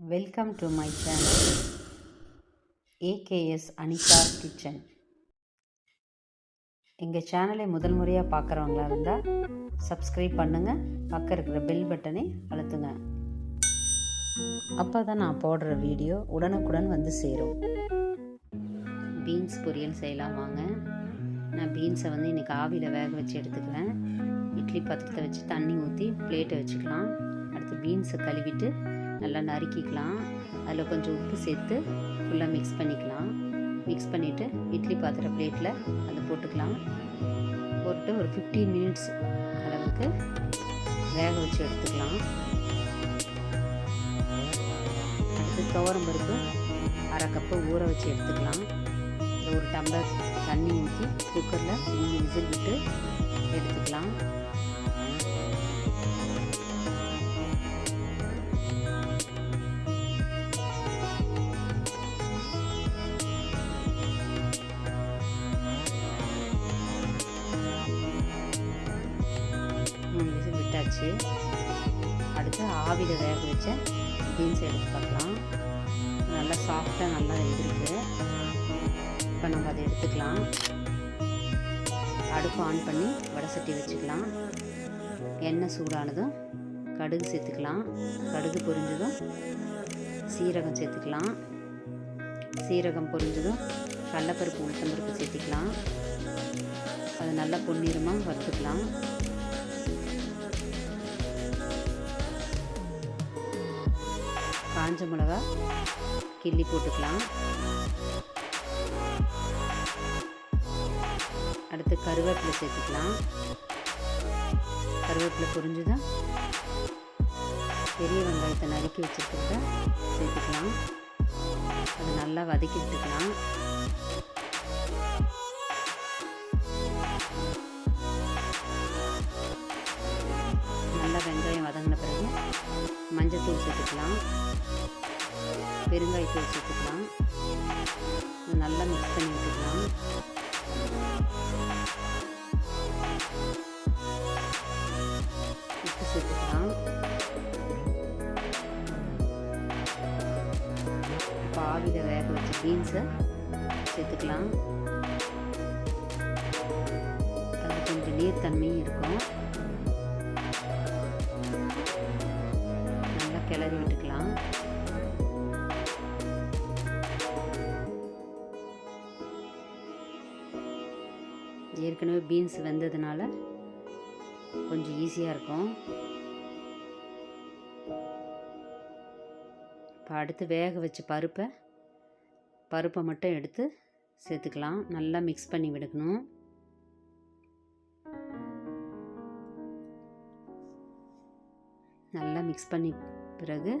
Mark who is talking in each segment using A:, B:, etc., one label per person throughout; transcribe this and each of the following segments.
A: Welcome to my channel AKS Anitha kitchen எங்கள் சேனலை முதல் முறையாக பார்க்குறவங்களா இருந்தால் சப்ஸ்கிரைப் பண்ணுங்கள் பக்கம் இருக்கிற பெல் பட்டனை அழுத்துங்க. அப்போ தான் நான் போடுற வீடியோ உடனுக்குடன் வந்து சேரும். பீன்ஸ் பொரியல் செய்யலாம் வாங்க. நான் பீன்ஸை வந்து இன்றைக்கி ஆவியில் வேக வச்சு எடுத்துக்கிறேன் இட்லி பாத்திரத்தை வச்சு தண்ணி ஊற்றி பிளேட்டை வச்சுக்கலாம். அடுத்து பீன்ஸை கழுவிட்டு நல்லா நறுக்கிக்கலாம். அதில் கொஞ்சம் உப்பு சேர்த்து ஃபுல்லாக மிக்ஸ் பண்ணிக்கலாம். மிக்ஸ் பண்ணிவிட்டு இட்லி பாத்திர பிளேட்டில் அதை போட்டுக்கலாம். போட்டு ஒரு ஃபிஃப்டீன் மினிட்ஸ் அளவுக்கு வேக வச்சு எடுத்துக்கலாம். அடுத்து துவரம் பருப்பு அரை கப்பு ஊற வச்சு எடுத்துக்கலாம். ஒரு டம்ளர் தண்ணி ஊற்றி குக்கரில் மூணு விசில் விட்டு எடுத்துக்கலாம். மூணு அடுத்து ஆவியில் வேக வச்ச பீன்ஸ் எடுத்து பார்க்கலாம். நல்லா சாஃப்டாக நல்லா வெந்திருக்கு. இப்போ நம்ம அதை எடுத்துக்கலாம். அடுப்பு ஆன் பண்ணி வடை சட்டி வச்சுக்கலாம். எண்ணெய் சூடானதும் கடுகு சேர்த்துக்கலாம். கடுகு பொரிஞ்சதும் சீரகம் சேர்த்துக்கலாம். சீரகம் பொரிஞ்சதும் கடலப்பருப்பு உளுத்தம்பருப்பு சேர்த்துக்கலாம். அது நல்லா பொன்னிறமாக வறுத்துக்கலாம். காஞ்ச மிளகா கிள்ளி போட்டுக்கலாம். அடுத்து கருவேப்பிலை சேர்த்துக்கலாம். கருவேப்பிலை பொரிஞ்சுதான் பெரிய வெங்காயத்தை நறுக்கி வச்சுருக்கிறத சேர்த்துக்கலாம். அது நல்லா வதக்கி விட்டுக்கலாம். மஞ்சத்தூள் சேர்த்துக்கலாம். பெருங்காயத்தூள் சேர்த்துக்கலாம். நல்லா மிக்ஸ் பண்ணி விட்டுக்கலாம் உப்பு சேர்த்துக்கலாம். பாவியில் வேக வச்சு பீன்ஸை சேர்த்துக்கலாம். அது கொஞ்சம் நீர்த்தன்மையும் இருக்கும். ஏற்கனவே பீன்ஸ் வெந்ததுனால கொஞ்சம் ஈஸியாக இருக்கும். இப்போ அடுத்து வேக வச்ச பருப்பை பருப்பை மட்டும் எடுத்து சேர்த்துக்கலாம். நல்லா மிக்ஸ் பண்ணி விடுக்கணும் நல்லா மிக்ஸ் பண்ணி பிறகு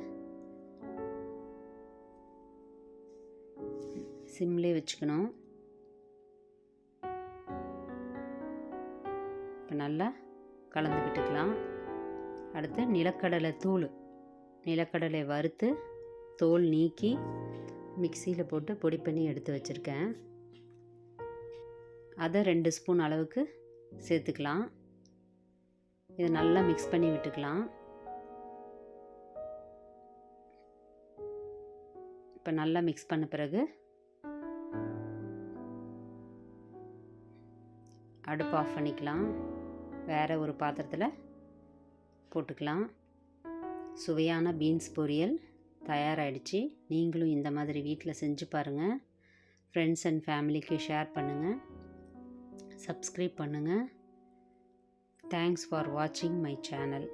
A: சிம்லே வச்சுக்கணும். நல்லா கலந்துக்கிட்டுக்கலாம். அடுத்து நிலக்கடலை தூள். நிலக்கடலை வறுத்து தோல் நீக்கி மிக்சியில் போட்டு பொடி பண்ணி எடுத்து வச்சுருக்கேன். அதை ரெண்டு ஸ்பூன் அளவுக்கு சேர்த்துக்கலாம். இதை நல்லா மிக்ஸ் பண்ணி விட்டுக்கலாம். இப்போ நல்லா மிக்ஸ் பண்ண பிறகு அடுப்பு ஆஃப் பண்ணிக்கலாம். வேறு ஒரு பாத்திரத்தில் போட்டுக்கலாம். சுவையான பீன்ஸ் பொரியல் தயாராகிடுச்சு நீங்களும் இந்த மாதிரி வீட்டில் செஞ்சு பாருங்கள் ஃப்ரெண்ட்ஸ் அண்ட் ஃபேமிலிக்கு ஷேர் பண்ணுங்கள் சப்ஸ்கிரைப் பண்ணுங்கள் தேங்க்ஸ் ஃபார் வாட்சிங் மை சேனல்